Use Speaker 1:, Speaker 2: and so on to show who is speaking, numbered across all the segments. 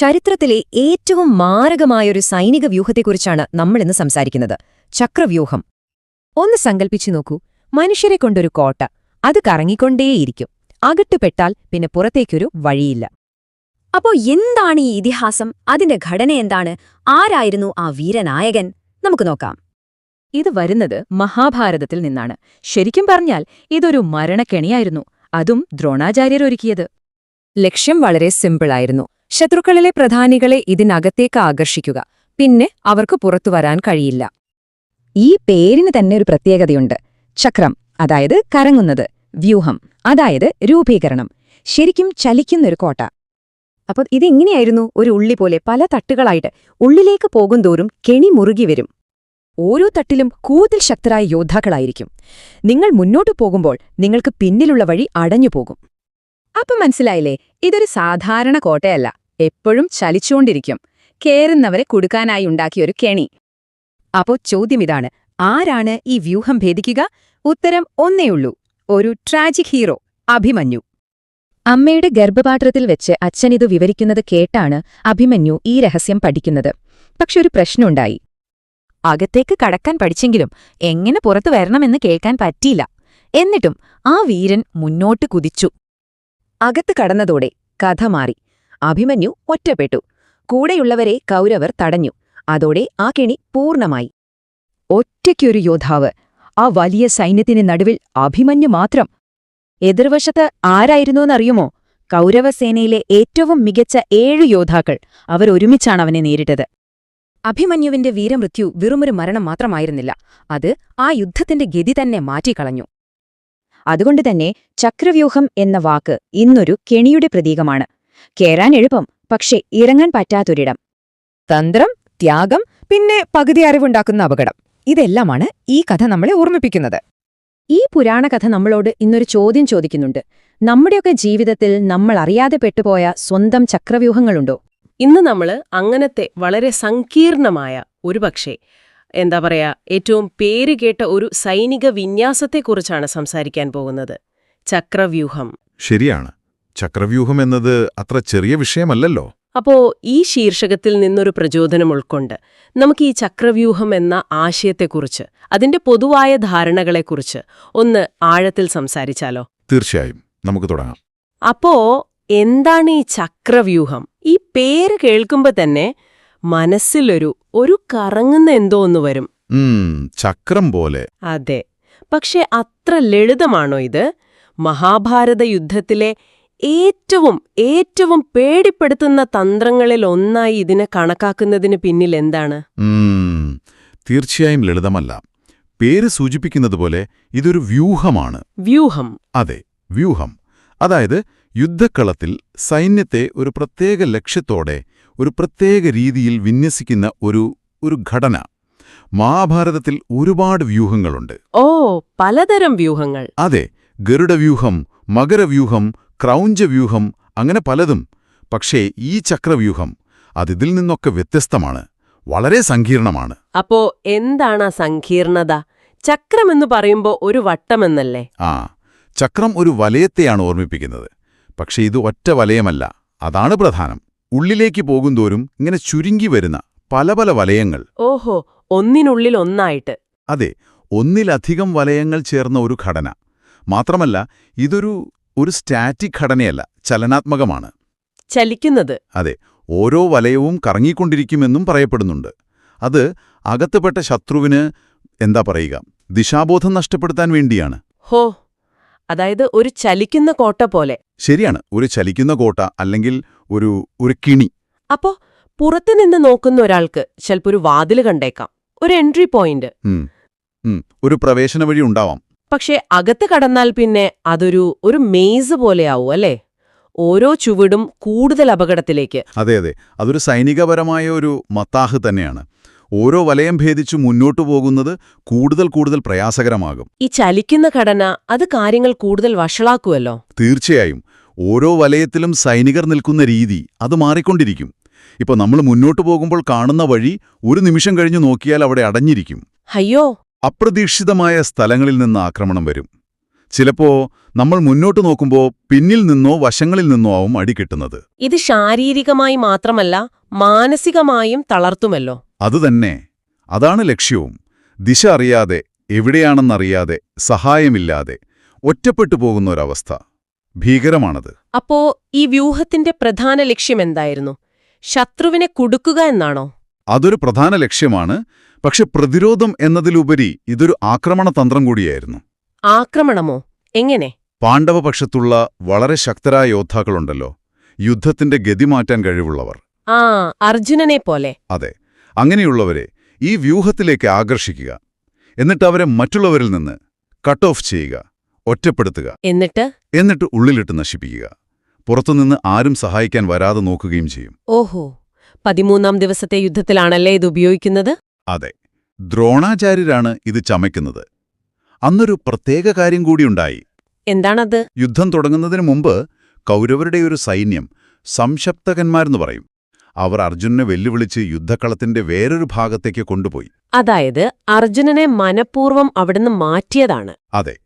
Speaker 1: ചരിത്രത്തിലെ ഏറ്റവും മാരകമായൊരു സൈനിക വ്യൂഹത്തെക്കുറിച്ചാണ് നമ്മളിന്ന് സംസാരിക്കുന്നത്. ചക്രവ്യൂഹം. ഒന്ന് സങ്കൽപ്പിച്ചു നോക്കൂ. മനുഷ്യരെ കൊണ്ടൊരു കോട്ട. അത് കറങ്ങിക്കൊണ്ടേയിരിക്കും. അകട്ടുപെട്ടാൽ പിന്നെ പുറത്തേക്കൊരു വഴിയില്ല.
Speaker 2: അപ്പോ എന്താണ് ഈ ഇതിഹാസം? അതിന്റെ ഘടന എന്താണ്? ആരായിരുന്നു ആ വീരനായകൻ? നമുക്ക് നോക്കാം.
Speaker 1: ഇത് വരുന്നത് മഹാഭാരതത്തിൽ നിന്നാണ്. ശരിക്കും പറഞ്ഞാൽ ഇതൊരു മരണക്കെണിയായിരുന്നു. അതും ദ്രോണാചാര്യർ ഒരുക്കിയത് ലക്ഷ്യം വളരെ സിമ്പിളായിരുന്നു. ശത്രുക്കളിലെ പ്രധാനികളെ ഇതിനകത്തേക്ക് ആകർഷിക്കുക. പിന്നെ അവർക്ക് പുറത്തു വരാൻ കഴിയില്ല. ഈ പേരിന് തന്നെ ഒരു പ്രത്യേകതയുണ്ട്. ചക്രം അതായത് കറങ്ങുന്നത് വ്യൂഹം അതായത് രൂപീകരണം. ശരിക്കും ചലിക്കുന്നൊരു കോട്ട. അപ്പോൾ ഇതെങ്ങനെയായിരുന്നു? ഒരു ഉള്ളി പോലെ പല തട്ടുകളായിട്ട് ഉള്ളിലേക്ക് പോകുന്തോറും കെണി മുറുകി വരും. ഓരോ തട്ടിലും കൂടുതൽ ശക്തരായ യോദ്ധാക്കളായിരിക്കും. നിങ്ങൾ മുന്നോട്ടു പോകുമ്പോൾ നിങ്ങൾക്ക് പിന്നിലുള്ള വഴി അടഞ്ഞുപോകും അപ്പൊ മനസ്സിലായില്ലേ? ഇതൊരു സാധാരണ കോട്ടയല്ല. എപ്പോഴും ചലിച്ചുകൊണ്ടിരിക്കും. കേറുന്നവരെ കുടുക്കാനായി ഉണ്ടാക്കിയൊരു കെണി. അപ്പോ ചോദ്യമിതാണ് ആരാണ് ഈ വ്യൂഹം ഭേദിക്കുക? ഉത്തരം ഒന്നേയുള്ളൂ ഒരു ട്രാജിക് ഹീറോ. അഭിമന്യു. അമ്മയുടെ ഗർഭപാത്രത്തിൽ വെച്ച് അച്ഛനിതു വിവരിക്കുന്നത് കേട്ടാണ് അഭിമന്യു ഈ രഹസ്യം പഠിക്കുന്നത്. പക്ഷെ ഒരു പ്രശ്നമുണ്ടായി. അകത്തേക്ക് കടക്കാൻ പഠിച്ചെങ്കിലും എങ്ങനെ പുറത്തു വരണമെന്ന് കേൾക്കാൻ പറ്റിയില്ല. എന്നിട്ടും ആ വീരൻ മുന്നോട്ട് കുതിച്ചു. അകത്ത് കടന്നതോടെ കഥ മാറി. അഭിമന്യു ഒറ്റപ്പെട്ടു. കൂടെയുള്ളവരെ കൗരവർ തടഞ്ഞു. അതോടെ ആ കെണി പൂർണമായി. ഒറ്റയ്ക്കൊരു യോദ്ധാവ്. ആ വലിയ സൈന്യത്തിന് നടുവിൽ അഭിമന്യു മാത്രം. എതിർവശത്ത് ആരായിരുന്നുവെന്നറിയുമോ കൗരവസേനയിലെ ഏറ്റവും മികച്ച ഏഴു യോദ്ധാക്കൾ അവരൊരുമിച്ചാണ് അവനെ നേരിട്ടത്. അഭിമന്യുവിന്റെ വീരമൃത്യു വെറുമൊരു മരണം മാത്രമായിരുന്നില്ല. അത് ആ യുദ്ധത്തിന്റെ ഗതി തന്നെ മാറ്റിക്കളഞ്ഞു. അതുകൊണ്ടുതന്നെ ചക്രവ്യൂഹം എന്ന വാക്ക് ഇന്നൊരു കെണിയുടെ പ്രതീകമാണ്. കേറാൻ എളുപ്പം പക്ഷേ ഇറങ്ങാൻ പറ്റാത്തൊരിടം. തന്ത്രം ത്യാഗം പിന്നെ പകുതി അറിവുണ്ടാക്കുന്ന അപകടം. ഇതെല്ലാമാണ് ഈ കഥ നമ്മളെ ഓർമ്മിപ്പിക്കുന്നത്. ഈ പുരാണ കഥ നമ്മളോട് ഇന്നൊരു ചോദ്യം ചോദിക്കുന്നുണ്ട്. നമ്മുടെയൊക്കെ ജീവിതത്തിൽ നമ്മൾ അറിയാതെ പെട്ടുപോയ സ്വന്തം ചക്രവ്യൂഹങ്ങളുണ്ടോ?
Speaker 3: ഇന്ന് നമ്മൾ അങ്ങനത്തെ വളരെ സങ്കീർണമായ ഒരുപക്ഷെ എന്താ പറയുക ഏറ്റവും പേരുകേട്ട ഒരു സൈനിക വിന്യാസത്തെക്കുറിച്ചാണ് സംസാരിക്കാൻ പോകുന്നത്. ചക്രവ്യൂഹം.
Speaker 4: ശരിയാണ്. ചക്രവ്യൂഹം എന്നത് അത്ര ചെറിയ വിഷയമല്ലല്ലോ.
Speaker 3: അപ്പോ ഈ ശീർഷകത്തിൽ നിന്നൊരു പ്രചോദനം ഉൾക്കൊണ്ട് നമുക്ക് ഈ ചക്രവ്യൂഹം എന്ന ആശയത്തെക്കുറിച്ച് അതിന്റെ പൊതുവായ ധാരണകളെക്കുറിച്ച് ഒന്ന് ആഴത്തിൽ സംസാരിച്ചാലോ?
Speaker 4: തീർച്ചയായും. നമുക്ക് തുടങ്ങാം.
Speaker 3: അപ്പോ എന്താണ് ഈ ചക്രവ്യൂഹം? ഈ പേര് കേൾക്കുമ്പോ തന്നെ മനസ്സിലൊരു ഒരു കറങ്ങുന്ന എന്തോ ഒന്ന് വരും.
Speaker 4: ചക്രം പോലെ.
Speaker 3: അതെ. പക്ഷെ അത്ര ലളിതമാണോ ഇത്? മഹാഭാരത യുദ്ധത്തിലെ ഏറ്റവും ഏറ്റവും പേടിപ്പെടുത്തുന്ന തന്ത്രങ്ങളിൽ ഒന്നായി ഇതിനെ കണക്കാക്കുന്നതിന് പിന്നിൽ എന്താണ്?
Speaker 4: തീർച്ചയായും ലളിതമല്ല. പേര് സൂചിപ്പിക്കുന്നതുപോലെ ഇതൊരു വ്യൂഹമാണ്.
Speaker 3: വ്യൂഹം.
Speaker 4: അതെ വ്യൂഹം. അതായത് യുദ്ധക്കളത്തിൽ സൈന്യത്തെ ഒരു പ്രത്യേക ലക്ഷ്യത്തോടെ ഒരു പ്രത്യേക രീതിയിൽ വിന്യസിക്കുന്ന ഒരു ഒരു ഘടന. മഹാഭാരതത്തിൽ ഒരുപാട് വ്യൂഹങ്ങളുണ്ട്.
Speaker 3: ഓ പലതരം വ്യൂഹങ്ങൾ.
Speaker 4: അതെ ഗരുഡവ്യൂഹം മകരവ്യൂഹം ക്രൗഞ്ചവ്യൂഹം അങ്ങനെ പലതും. പക്ഷേ ഈ ചക്രവ്യൂഹം അതിതിൽ നിന്നൊക്കെ വ്യത്യസ്തമാണ് വളരെ സങ്കീർണമാണ്.
Speaker 3: അപ്പോ എന്താണ് ആ സങ്കീർണത? ചക്രമെന്ന് പറയുമ്പോ ഒരു വട്ടമെന്നല്ലേ?
Speaker 4: ആ ചക്രം ഒരു വലയത്തെയാണ് ഓർമ്മിപ്പിക്കുന്നത്. പക്ഷേ ഇത് ഒറ്റ വലയമല്ല. അതാണ് പ്രധാനം. ഉള്ളിലേക്ക് പോകുന്തോറും ഇങ്ങനെ ചുരുങ്ങി വരുന്ന പല പല വലയങ്ങൾ.
Speaker 3: ഓഹോ ഒന്നിനുള്ളിൽ ഒന്നായിട്ട്.
Speaker 4: അതെ ഒന്നിലധികം വലയങ്ങൾ ചേർന്ന ഒരു ഘടന. മാത്രമല്ല ഇതൊരു ഒരു സ്റ്റാറ്റിക് ഘടനയല്ല ചലനാത്മകമാണ്.
Speaker 3: ചലിക്കുന്നത്.
Speaker 4: അതെ ഓരോ വലയവും കറങ്ങിക്കൊണ്ടിരിക്കുമെന്നും പറയപ്പെടുന്നുണ്ട്. അത് അകത്തുപെട്ട ശത്രുവിന് എന്താ പറയുക ദിശാബോധം നഷ്ടപ്പെടുത്താൻ വേണ്ടിയാണ്.
Speaker 3: ഹോ അതായത് ഒരു ചലിക്കുന്ന കോട്ട പോലെ.
Speaker 4: ശരിയാണ്. ഒരു ചലിക്കുന്ന കോട്ട അല്ലെങ്കിൽ ഒരു ഒരു കിണി.
Speaker 3: അപ്പോ പുറത്തുനിന്ന് നോക്കുന്ന ഒരാൾക്ക് ചിലപ്പോ ഒരു വാതിൽ കണ്ടേക്കാം. ഒരു എൻട്രി പോയിന്റ്.
Speaker 4: ഒരു പ്രവേശന വഴി ഉണ്ടാവാം.
Speaker 3: പക്ഷേ അകത്ത് കടന്നാൽ പിന്നെ അതൊരു ഒരു മെയ്സ് പോലെയാവും അല്ലേ? ഓരോ ചുവടും കൂടുതൽ അപകടത്തിലേക്ക്.
Speaker 4: അതെ അതെ. അതൊരു സൈനികപരമായ ഒരു മത്താഹ് തന്നെയാണ്. ഓരോ വലയം ഭേദിച്ചു മുന്നോട്ടു പോകുന്നത് കൂടുതൽ കൂടുതൽ പ്രയാസകരമാകും.
Speaker 3: ഈ ചലിക്കുന്ന ഘടന അത് കാര്യങ്ങൾ കൂടുതൽ വഷളാക്കുമല്ലോ
Speaker 4: തീർച്ചയായും. ഓരോ വലയത്തിലും സൈനികർ നിൽക്കുന്ന രീതി അത് മാറിക്കൊണ്ടിരിക്കും. ഇപ്പൊ നമ്മൾ മുന്നോട്ടു പോകുമ്പോൾ കാണുന്ന വഴി ഒരു നിമിഷം കഴിഞ്ഞു നോക്കിയാൽ അവിടെ അടഞ്ഞിരിക്കും.
Speaker 3: അയ്യോ.
Speaker 4: അപ്രതീക്ഷിതമായ സ്ഥലങ്ങളിൽ നിന്ന് ആക്രമണം വരും. ചിലപ്പോ നമ്മൾ മുന്നോട്ട് നോക്കുമ്പോൾ പിന്നിൽ നിന്നോ വശങ്ങളിൽ നിന്നോ ആവും അടി കിട്ടുന്നത്.
Speaker 3: ഇത് ശാരീരികമായി മാത്രമല്ല മാനസികമായും തളർത്തുമല്ലോ.
Speaker 4: അതുതന്നെ അതാണ് ലക്ഷ്യവും. ദിശ അറിയാതെ എവിടെയാണെന്നറിയാതെ സഹായമില്ലാതെ ഒറ്റപ്പെട്ടു പോകുന്ന ഒരവസ്ഥ. ഭീകരമാണത്.
Speaker 3: അപ്പോ ഈ വ്യൂഹത്തിന്റെ പ്രധാന ലക്ഷ്യം എന്തായിരുന്നു? ശത്രുവിനെ കുടുക്കുക എന്നാണോ?
Speaker 4: അതൊരു പ്രധാന ലക്ഷ്യമാണ്. പക്ഷെ പ്രതിരോധം എന്നതിലുപരി ഇതൊരു ആക്രമണതന്ത്രം കൂടിയായിരുന്നു.
Speaker 3: ആക്രമണമോ? എങ്ങനെ?
Speaker 4: പാണ്ഡവപക്ഷത്തുള്ള വളരെ ശക്തരായ യോദ്ധാക്കളുണ്ടല്ലോ. യുദ്ധത്തിന്റെ ഗതി മാറ്റാൻ കഴിവുള്ളവർ.
Speaker 3: ആ അർജുനനെ പോലെ.
Speaker 4: അതെ. അങ്ങനെയുള്ളവരെ ഈ വ്യൂഹത്തിലേക്ക് ആകർഷിക്കുക. എന്നിട്ട് അവരെ മറ്റുള്ളവരിൽ നിന്ന് കട്ട് ഓഫ് ചെയ്യുക. ഒറ്റപ്പെടുത്തുക.
Speaker 3: എന്നിട്ട്?
Speaker 4: എന്നിട്ട് ഉള്ളിലിട്ട് നശിപ്പിക്കുക. പുറത്തുനിന്ന് ആരും സഹായിക്കാൻ വരാതെ നോക്കുകയും ചെയ്യും.
Speaker 3: ഓഹോ. പതിമൂന്നാം ദിവസത്തെ യുദ്ധത്തിലാണല്ലേ ഇത് ഉപയോഗിക്കുന്നത്?
Speaker 4: അതെ. ദ്രോണാചാര്യരാണ് ഇത് ചമയ്ക്കുന്നത്. അന്നൊരു പ്രത്യേക കാര്യം കൂടിയുണ്ടായി
Speaker 3: എന്താണത്?
Speaker 4: യുദ്ധം തുടങ്ങുന്നതിന് മുമ്പ് കൗരവരുടെ ഒരു സൈന്യം സംശപ്തകന്മാരെന്ന് പറയും. അവർ അർജുനനെ വെല്ലുവിളിച്ച് യുദ്ധക്കളത്തിന്റെ വേറൊരു ഭാഗത്തേക്ക് കൊണ്ടുപോയി.
Speaker 3: അതായത് അർജുനനെ മനഃപൂർവം അവിടുന്ന് മാറ്റിയതാണ്.
Speaker 4: അതെ.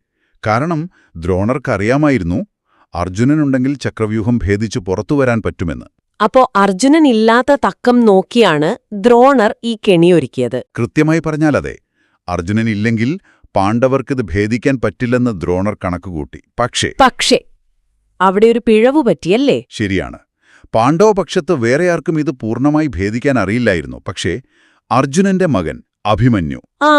Speaker 4: കാരണം ദ്രോണർക്കറിയാമായിരുന്നു അർജുനനുണ്ടെങ്കിൽ ചക്രവ്യൂഹം ഭേദിച്ചു പുറത്തുവരാൻ പറ്റുമെന്ന്.
Speaker 3: അപ്പോ അർജുനൻ ഇല്ലാത്ത തക്കം നോക്കിയാണ് ദ്രോണർ ഈ കെണിയൊരുക്കിയത്.
Speaker 4: കൃത്യമായി പറഞ്ഞാലതെ അർജുനനില്ലെങ്കിൽ പാണ്ഡവർക്കിത് ഭേദിക്കാൻ പറ്റില്ലെന്ന് ദ്രോണർ കണക്കുകൂട്ടി. പക്ഷേ
Speaker 3: പക്ഷേ അവിടെ ഒരു പിഴവു പറ്റിയല്ലേ?
Speaker 4: ശരിയാണ്. പാണ്ഡവപക്ഷത്ത് വേറെ ആർക്കും ഇത് പൂർണമായി ഭേദിക്കാൻ അറിയില്ലായിരുന്നു. പക്ഷേ അർജുനന്റെ മകൻ അഭിമന്യു.
Speaker 3: ആ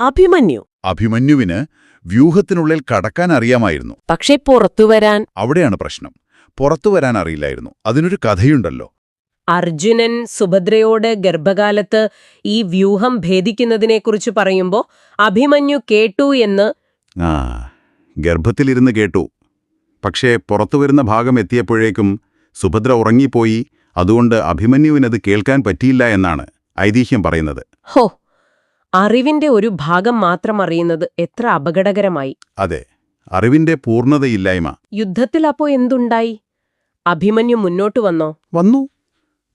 Speaker 3: അഭിമന്യു.
Speaker 4: അഭിമന്യുവിന് വ്യൂഹത്തിനുള്ളിൽ കടക്കാൻ അറിയാമായിരുന്നു.
Speaker 3: പക്ഷേ പുറത്തുവരാൻ
Speaker 4: അവിടെയാണ് പ്രശ്നം. പുറത്തുവരാൻ അറിയില്ലായിരുന്നു. അതിനൊരു കഥയുണ്ടല്ലോ.
Speaker 3: അർജുനൻ സുഭദ്രയോട് ഗർഭകാലത്ത് ഈ വ്യൂഹം ഭേദിക്കുന്നതിനെക്കുറിച്ച് പറയുമ്പോൾ അഭിമന്യു കേട്ടു എന്ന്
Speaker 4: ആ ഗർഭത്തിലിരുന്ന് കേട്ടു. പക്ഷേ പുറത്തുവരുന്ന ഭാഗം എത്തിയപ്പോഴേക്കും സുഭദ്ര ഉറങ്ങിപ്പോയി. അതുകൊണ്ട് അഭിമന്യുവിനത് കേൾക്കാൻ പറ്റിയില്ല എന്നാണ് ഐതിഹ്യം പറയുന്നത്.
Speaker 3: ഹോ അറിവിന്റെ ഒരു ഭാഗം മാത്രം അറിയുന്നത് എത്ര അപകടകരമായി.
Speaker 4: അതെ അറിവിന്റെ പൂർണതയില്ലായ്മ.
Speaker 3: യുദ്ധത്തിൽ അപ്പോ എന്തുണ്ടായി? അഭിമന്യു മുന്നോട്ട് വന്നോ?
Speaker 4: വന്നു.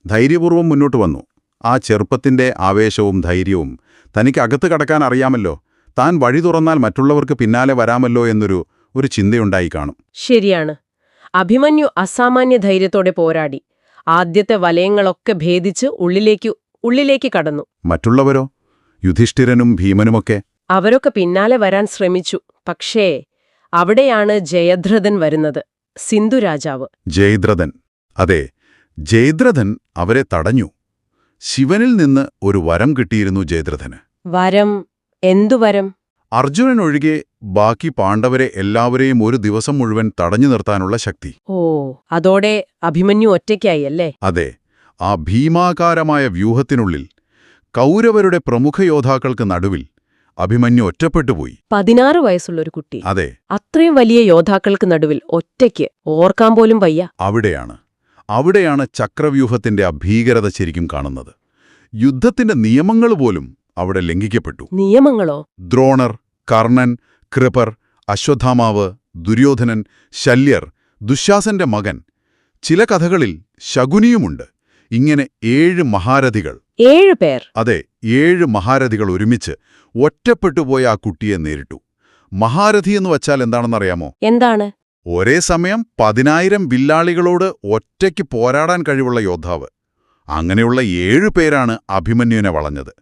Speaker 4: ധൈര്യപൂർവം മുന്നോട്ട് വന്നു. ആ ചെറുപ്പത്തിന്റെ ആവേശവും ധൈര്യവും തനിക്ക് അകത്ത് കടക്കാൻ അറിയാമല്ലോ. താൻ വഴി തുറന്നാൽ മറ്റുള്ളവർക്ക് പിന്നാലെ വരാമല്ലോ എന്നൊരു ഒരു ചിന്തയുണ്ടായി കാണും.
Speaker 3: ശരിയാണ്. അഭിമന്യു അസാമാന്യ ധൈര്യത്തോടെ പോരാടി. ആദ്യത്തെ വലയങ്ങളൊക്കെ ഭേദിച്ച് ഉള്ളിലേക്ക് ഉള്ളിലേക്ക് കടന്നു.
Speaker 4: മറ്റുള്ളവരോ? യുധിഷ്ഠിരനും ഭീമനുമൊക്കെ?
Speaker 3: അവരൊക്കെ പിന്നാലെ വരാൻ ശ്രമിച്ചു. പക്ഷേ അവിടെയാണ് ജയദ്രഥൻ വരുന്നത്. സിന്ധുരാജാവ്
Speaker 4: ജയദ്രഥൻ അതെ ജയദ്രഥൻ അവരെ തടഞ്ഞു. ശിവനിൽ നിന്ന് ഒരു വരം കിട്ടിയിരുന്നു ജയദ്രഥന്.
Speaker 3: വരം? എന്തു വരം?
Speaker 4: അർജുനനൊഴികെ ബാക്കി പാണ്ഡവരെ എല്ലാവരെയും ഒരു ദിവസം മുഴുവൻ തടഞ്ഞു നിർത്താനുള്ള ശക്തി.
Speaker 3: ഓ അതോടെ അഭിമന്യു ഒറ്റയ്ക്കായി അല്ലേ?
Speaker 4: അതെ ആ ഭീമാകാരമായ വ്യൂഹത്തിനുള്ളിൽ കൗരവരുടെ പ്രമുഖ യോദ്ധാക്കൾക്ക് നടുവിൽ അഭിമന്യു ഒറ്റപ്പെട്ടുപോയി.
Speaker 3: പതിനാറ് വയസ്സുള്ളൊരു കുട്ടി.
Speaker 4: അതെ.
Speaker 3: അത്രയും വലിയ യോദ്ധാക്കൾക്ക് നടുവിൽ ഒറ്റയ്ക്ക് ഓർക്കാൻ പോലും വയ്യ.
Speaker 4: അവിടെയാണ്. അവിടെയാണ് ചക്രവ്യൂഹത്തിന്റെ അഭീകരത ശരിക്കും കാണുന്നത്. യുദ്ധത്തിന്റെ നിയമങ്ങൾ പോലും അവിടെ ലംഘിക്കപ്പെട്ടു.
Speaker 3: നിയമങ്ങളോ?
Speaker 4: ദ്രോണർ കർണൻ കൃപർ അശ്വത്ഥാമാവ് ദുര്യോധനൻ ശല്യർ ദുശാസന്റെ മകൻ ചില കഥകളിൽ ശകുനിയുമുണ്ട്. ഇങ്ങനെ ഏഴ് മഹാരഥികൾ
Speaker 3: ഏഴ് പേർ.
Speaker 4: അതെ ഏഴ് മഹാരഥികൾ ഒരുമിച്ച് ഒറ്റപ്പെട്ടുപോയ ആ കുട്ടിയെ നേരിട്ടു. മഹാരഥി എന്ന് വച്ചാൽ എന്താണെന്നറിയാമോ?
Speaker 3: എന്താണ്?
Speaker 4: ഒരേ സമയം പതിനായിരം വില്ലാളികളോട് ഒറ്റയ്ക്ക് പോരാടാൻ കഴിവുള്ള യോദ്ധാവ്. അങ്ങനെയുള്ള ഏഴു പേരാണ് അഭിമന്യുവിനെ വളഞ്ഞത്.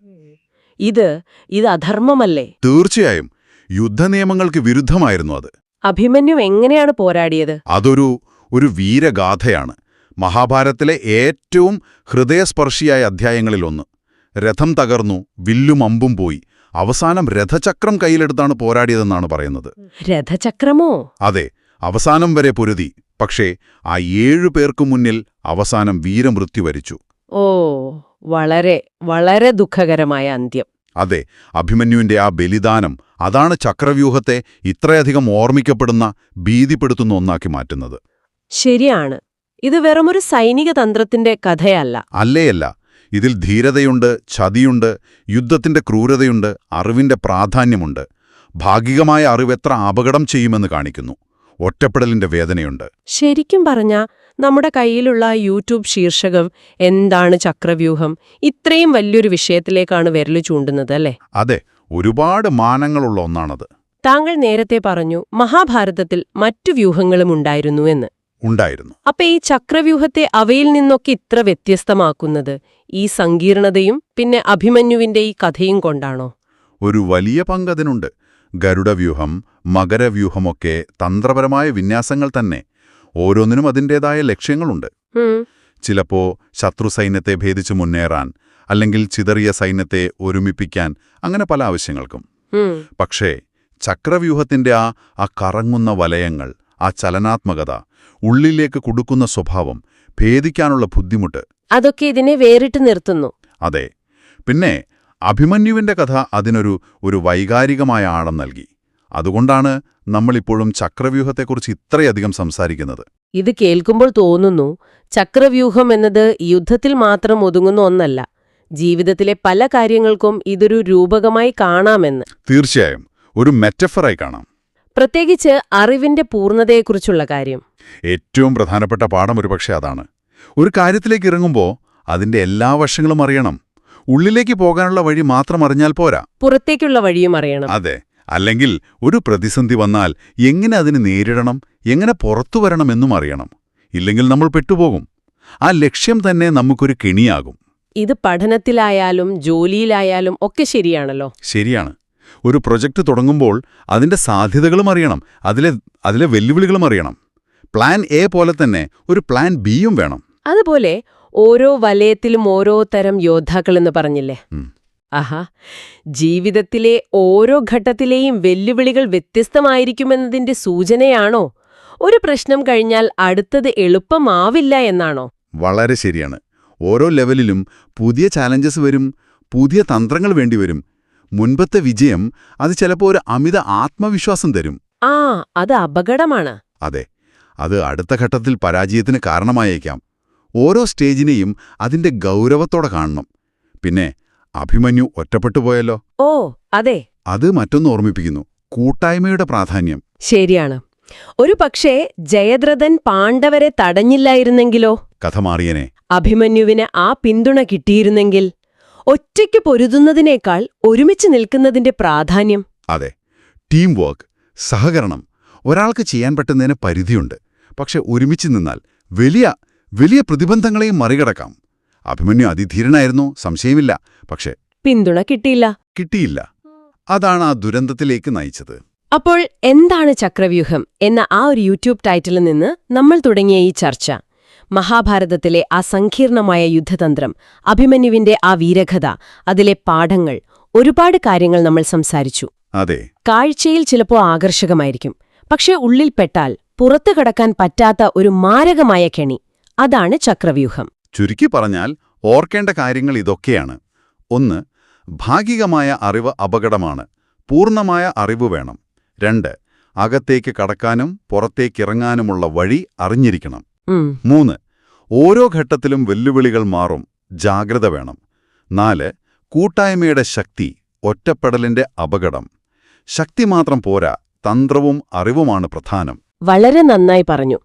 Speaker 3: ഇത് ഇത് അധർമ്മമല്ലേ?
Speaker 4: തീർച്ചയായും. യുദ്ധനിയമങ്ങൾക്ക് വിരുദ്ധമായിരുന്നു അത്.
Speaker 3: അഭിമന്യു എങ്ങനെയാണ് പോരാടിയത്?
Speaker 4: അതൊരു ഒരു വീരഗാഥയാണ്. മഹാഭാരതത്തിലെ ഏറ്റവും ഹൃദയസ്പർശിയായ അധ്യായങ്ങളിലൊന്ന് രഥം തകർന്നു വില്ലും അമ്പും പോയി. അവസാനം രഥചക്രം കയ്യിലെടുത്താണ് പോരാടിയതെന്നാണ് പറയുന്നത്.
Speaker 3: രഥചക്രമോ?
Speaker 4: അതെ. അവസാനം വരെ പൊരുതി. പക്ഷേ ആ ഏഴു പേർക്കു മുന്നിൽ അവസാനം വീരമൃത്യു വരിച്ചു.
Speaker 3: ഓ വളരെ വളരെ ദുഃഖകരമായ അന്ത്യം.
Speaker 4: അതെ അഭിമന്യുവിന്റെ ആ ബലിദാനം അതാണ് ചക്രവ്യൂഹത്തെ ഇത്രയധികം ഓർമ്മിക്കപ്പെടുന്ന ഭീതിപ്പെടുത്തുന്ന ഒന്നാക്കി മാറ്റുന്നത്.
Speaker 3: ശരിയാണ്. ഇത് വെറുമൊരു സൈനിക തന്ത്രത്തിന്റെ കഥയല്ല.
Speaker 4: അല്ലേയല്ല ഇതിൽ ധീരതയുണ്ട് ചതിയുണ്ട് യുദ്ധത്തിന്റെ ക്രൂരതയുണ്ട് അറിവിന്റെ പ്രാധാന്യമുണ്ട്. ഭാഗികമായ അറിവെത്ര അപകടം ചെയ്യുമെന്ന് കാണിക്കുന്നു. ഒറ്റപ്പെടലിന്റെ വേദനയുണ്ട്.
Speaker 3: ശരിക്കും പറഞ്ഞ നമ്മുടെ കയ്യിലുള്ള യൂട്യൂബ് ശീർഷകം എന്താണ് ചക്രവ്യൂഹം? ഇത്രയും വലിയൊരു വിഷയത്തിലേക്കാണ് വിരലു ചൂണ്ടുന്നത് അല്ലേ?
Speaker 4: അതെ ഒരുപാട് മാനങ്ങളുള്ള ഒന്നാണത്.
Speaker 3: താങ്കൾ നേരത്തെ പറഞ്ഞു മഹാഭാരതത്തിൽ മറ്റു വ്യൂഹങ്ങളും ഉണ്ടായിരുന്നു എന്ന്.
Speaker 4: ഉണ്ടായിരുന്നു.
Speaker 3: അപ്പൊ ഈ ചക്രവ്യൂഹത്തെ അവയിൽ നിന്നൊക്കെ ഇത്ര വ്യത്യസ്തമാക്കുന്നത് ഈ സങ്കീർണതയും പിന്നെ അഭിമന്യുവിന്റെ ഈ കഥയും കൊണ്ടാണോ?
Speaker 4: ഒരു വലിയ പങ്കതിനുണ്ട് ഗരുഡവ്യൂഹം മകരവ്യൂഹമൊക്കെ തന്ത്രപരമായ വിന്യാസങ്ങൾ തന്നെ. ഓരോന്നിനും അതിന്റേതായ ലക്ഷ്യങ്ങളുണ്ട്.
Speaker 3: ചിലപ്പോ
Speaker 4: ചിലപ്പോ ശത്രുസൈന്യത്തെ ഭേദിച്ചു മുന്നേറാൻ അല്ലെങ്കിൽ ചിതറിയ സൈന്യത്തെ ഒരുമിപ്പിക്കാൻ അങ്ങനെ പല ആവശ്യങ്ങൾക്കും. പക്ഷേ ചക്രവ്യൂഹത്തിന്റെ ആ ആ കറങ്ങുന്ന വലയങ്ങൾ ആ ചലനാത്മകത ഉള്ളിലേക്ക് കൊടുക്കുന്ന സ്വഭാവം ഭേദിക്കാനുള്ള ബുദ്ധിമുട്ട്
Speaker 3: അതൊക്കെ ഇതിനെ വേറിട്ട് നിർത്തുന്നു.
Speaker 4: അതെ. പിന്നെ അഭിമന്യുവിന്റെ കഥ അതിനൊരു ഒരു വൈകാരികമായ ആഴം നൽകി. അതുകൊണ്ടാണ് നമ്മളിപ്പോഴും ചക്രവ്യൂഹത്തെക്കുറിച്ച് ഇത്രയധികം സംസാരിക്കുന്നത്.
Speaker 3: ഇത് കേൾക്കുമ്പോൾ തോന്നുന്നു ചക്രവ്യൂഹം എന്നത് യുദ്ധത്തിൽ മാത്രം ഒതുങ്ങുന്ന ഒന്നല്ല. ജീവിതത്തിലെ പല കാര്യങ്ങൾക്കും ഇതൊരു രൂപകമായി കാണാമെന്ന്.
Speaker 4: തീർച്ചയായും ഒരു മെറ്റഫറായി കാണാം.
Speaker 3: പ്രത്യേകിച്ച് അറിവിന്റെ പൂർണതയെക്കുറിച്ചുള്ള കാര്യം.
Speaker 4: ഏറ്റവും പ്രധാനപ്പെട്ട പാഠം ഒരുപക്ഷെ അതാണ്. ഒരു കാര്യത്തിലേക്ക് ഇറങ്ങുമ്പോൾ അതിന്റെ എല്ലാ വശങ്ങളും അറിയണം. ഉള്ളിലേക്ക് പോകാനുള്ള വഴി മാത്രം അറിഞ്ഞാൽ പോരാ.
Speaker 3: പുറത്തേക്കുള്ള വഴിയും അറിയണം.
Speaker 4: അതെ. അല്ലെങ്കിൽ ഒരു പ്രതിസന്ധി വന്നാൽ എങ്ങനെ അതിനെ നേരിടണം എങ്ങനെ പുറത്തു വരണമെന്നും അറിയണം. ഇല്ലെങ്കിൽ നമ്മൾ പെട്ടുപോകും. ആ ലക്ഷ്യം തന്നെ നമുക്കൊരു കെണിയാകും.
Speaker 3: ഇത് പഠനത്തിലായാലും ജോലിയിലായാലും ഒക്കെ ശരിയാണല്ലോ.
Speaker 4: ശരിയാണ്. ഒരു പ്രൊജക്റ്റ് തുടങ്ങുമ്പോൾ അതിന്റെ സാധ്യതകളും അറിയണം. അതിലെ അതിലെ വെല്ലുവിളികളും അറിയണം. പ്ലാൻ എ പോലെ തന്നെ ഒരു പ്ലാൻ ബിയും വേണം.
Speaker 3: അതുപോലെ ഓരോ വലയത്തിലും ഓരോ തരം യോദ്ധാക്കളെന്ന് പറഞ്ഞില്ലേ? ആഹാ. ജീവിതത്തിലെ ഓരോ ഘട്ടത്തിലെയും വെല്ലുവിളികൾ വ്യത്യസ്തമായിരിക്കുമെന്നതിന്റെ സൂചനയാണോ? ഒരു പ്രശ്നം കഴിഞ്ഞാൽ അടുത്തത് എളുപ്പമാവില്ല എന്നാണോ?
Speaker 4: വളരെ ശരിയാണ്. ഓരോ ലെവലിലും പുതിയ ചാലഞ്ചസ് വരും പുതിയ തന്ത്രങ്ങൾ വേണ്ടിവരും മുൻപത്തെ വിജയം അത് ചിലപ്പോൾ ഒരു അമിത ആത്മവിശ്വാസം തരും.
Speaker 3: ആ അത് അപകടമാണ്.
Speaker 4: അതെ. അത് അടുത്ത ഘട്ടത്തിൽ പരാജയത്തിന് കാരണമായേക്കാം. ഓരോ സ്റ്റേജിനെയും അതിന്റെ ഗൗരവത്തോടെ കാണണം. പിന്നെ അഭിമന്യു ഒറ്റപ്പെട്ടു പോയല്ലോ.
Speaker 3: ഓ അതെ.
Speaker 4: അത് മറ്റൊന്ന് ഓർമ്മിപ്പിക്കുന്നു. കൂട്ടായ്മയുടെ പ്രാധാന്യം.
Speaker 3: ശരിയാണ്. ഒരു പക്ഷേ ജയദ്രഥൻ പാണ്ഡവരെ തടഞ്ഞില്ലായിരുന്നെങ്കിലോ?
Speaker 4: കഥ മാറിയനെ.
Speaker 3: അഭിമന്യുവിന് ആ പിന്തുണ കിട്ടിയിരുന്നെങ്കിൽ ഒറ്റയ്ക്ക് പൊരുതുന്നതിനേക്കാൾ ഒരുമിച്ച് നിൽക്കുന്നതിന്റെ പ്രാധാന്യം.
Speaker 4: അതെ. ടീം വർക്ക് സഹകരണം ഒരാൾക്ക് ചെയ്യാൻ പറ്റുന്നതിന് പരിധിയുണ്ട്. പക്ഷെ ഒരുമിച്ച് നിന്നാൽ വലിയ വലിയ പ്രതിബന്ധങ്ങളെയും മറികടക്കാം. അഭിമന്യു അതിധീരനായിരുന്നു സംശയമില്ല. പക്ഷെ
Speaker 3: പിന്തുണ കിട്ടിയില്ല.
Speaker 4: കിട്ടിയില്ല. അതാണ് ആ ദുരന്തത്തിലേക്ക് നയിച്ചത്.
Speaker 3: അപ്പോൾ എന്താണ് ചക്രവ്യൂഹം എന്ന ആ ഒരു യൂട്യൂബ് ടൈറ്റിലിൽ നിന്ന് നമ്മൾ തുടങ്ങിയ ഈ ചർച്ച. മഹാഭാരതത്തിലെ ആ സങ്കീർണമായ യുദ്ധതന്ത്രം അഭിമന്യുവിന്റെ ആ വീരകഥ അതിലെ പാഠങ്ങൾ ഒരുപാട് കാര്യങ്ങൾ നമ്മൾ സംസാരിച്ചു.
Speaker 4: അതെ.
Speaker 3: കാഴ്ചയിൽ ചിലപ്പോൾ ആകർഷകമായിരിക്കും. പക്ഷേ ഉള്ളിൽ പെട്ടാൽ പുറത്തു കടക്കാൻ പറ്റാത്ത ഒരു മാരകമായ കെണി. അതാണ് ചക്രവ്യൂഹം.
Speaker 4: ചുരുക്കി പറഞ്ഞാൽ ഓർക്കേണ്ട കാര്യങ്ങൾ ഇതൊക്കെയാണ്. ഒന്ന് ഭാഗികമായ അറിവ് അപകടമാണ്. പൂർണമായ അറിവ് വേണം. രണ്ട് അകത്തേക്ക് കടക്കാനും പുറത്തേക്കിറങ്ങാനുമുള്ള വഴി അറിഞ്ഞിരിക്കണം. മൂന്ന് ഓരോ ഘട്ടത്തിലും വെല്ലുവിളികൾ മാറും. ജാഗ്രത വേണം. നാല് കൂട്ടായ്മയുടെ ശക്തി ഒറ്റപ്പെടലിന്റെ അപകടം. ശക്തി മാത്രം പോരാ തന്ത്രവും അറിവുമാണ് പ്രധാനം.
Speaker 3: വളരെ നന്നായി പറഞ്ഞു.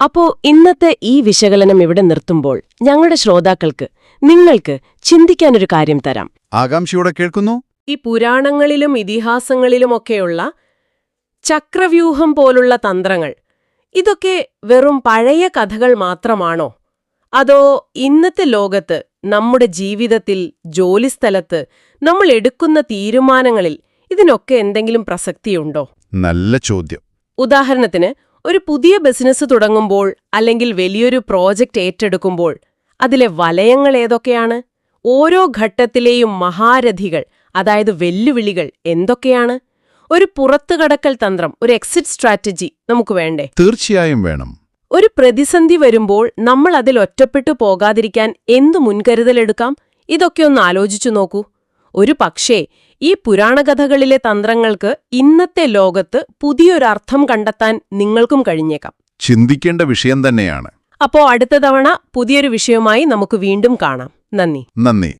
Speaker 3: അപ്പോ ഇന്നത്തെ ഈ വിശകലനം ഇവിടെ നിർത്തുമ്പോൾ ഞങ്ങളുടെ ശ്രോതാക്കൾക്ക് നിങ്ങൾക്ക് ചിന്തിക്കാനൊരു കാര്യം തരാം.
Speaker 4: ആകാംക്ഷയോടെ കേൾക്കുന്നു?
Speaker 3: ഈ പുരാണങ്ങളിലും ഇതിഹാസങ്ങളിലുമൊക്കെയുള്ള ചക്രവ്യൂഹം പോലുള്ള തന്ത്രങ്ങൾ ഇതൊക്കെ വെറും പഴയ കഥകൾ മാത്രമാണോ? അതോ ഇന്നത്തെ ലോകത്ത് നമ്മുടെ ജീവിതത്തിൽ ജോലിസ്ഥലത്ത് നമ്മൾ എടുക്കുന്ന തീരുമാനങ്ങളിൽ ഇതിനൊക്കെ എന്തെങ്കിലും പ്രസക്തിയുണ്ടോ?
Speaker 4: നല്ല ചോദ്യം.
Speaker 3: ഉദാഹരണത്തിന് ഒരു പുതിയ ബിസിനസ് തുടങ്ങുമ്പോൾ അല്ലെങ്കിൽ വലിയൊരു പ്രോജക്റ്റ് ഏറ്റെടുക്കുമ്പോൾ അതിലെ വലയങ്ങൾ ഏതൊക്കെയാണ്? ഓരോ ഘട്ടത്തിലെയും മഹാരഥികൾ അതായത് വെല്ലുവിളികൾ എന്തൊക്കെയാണ്? ഒരു പുറത്തുകടക്കൽ തന്ത്രം ഒരു എക്സിറ്റ് സ്ട്രാറ്റജി നമുക്ക് വേണ്ടേ?
Speaker 4: തീർച്ചയായും വേണം.
Speaker 3: ഒരു പ്രതിസന്ധി വരുമ്പോൾ നമ്മൾ അതിൽ ഒറ്റപ്പെട്ടു പോകാതിരിക്കാൻ എന്തു മുൻകരുതലെടുക്കാം ഇതൊക്കെ ഒന്ന് ആലോചിച്ചു നോക്കൂ. ഒരു പക്ഷേ ഈ പുരാണകഥകളിലെ തന്ത്രങ്ങൾക്ക് ഇന്നത്തെ ലോകത്ത് പുതിയൊരർത്ഥം കണ്ടെത്താൻ നിങ്ങൾക്കും കഴിഞ്ഞേക്കാം.
Speaker 4: ചിന്തിക്കേണ്ട വിഷയം തന്നെയാണ്.
Speaker 3: അപ്പോ അടുത്ത തവണ പുതിയൊരു വിഷയവുമായി നമുക്ക് വീണ്ടും കാണാം. നന്ദി.
Speaker 4: നന്ദി.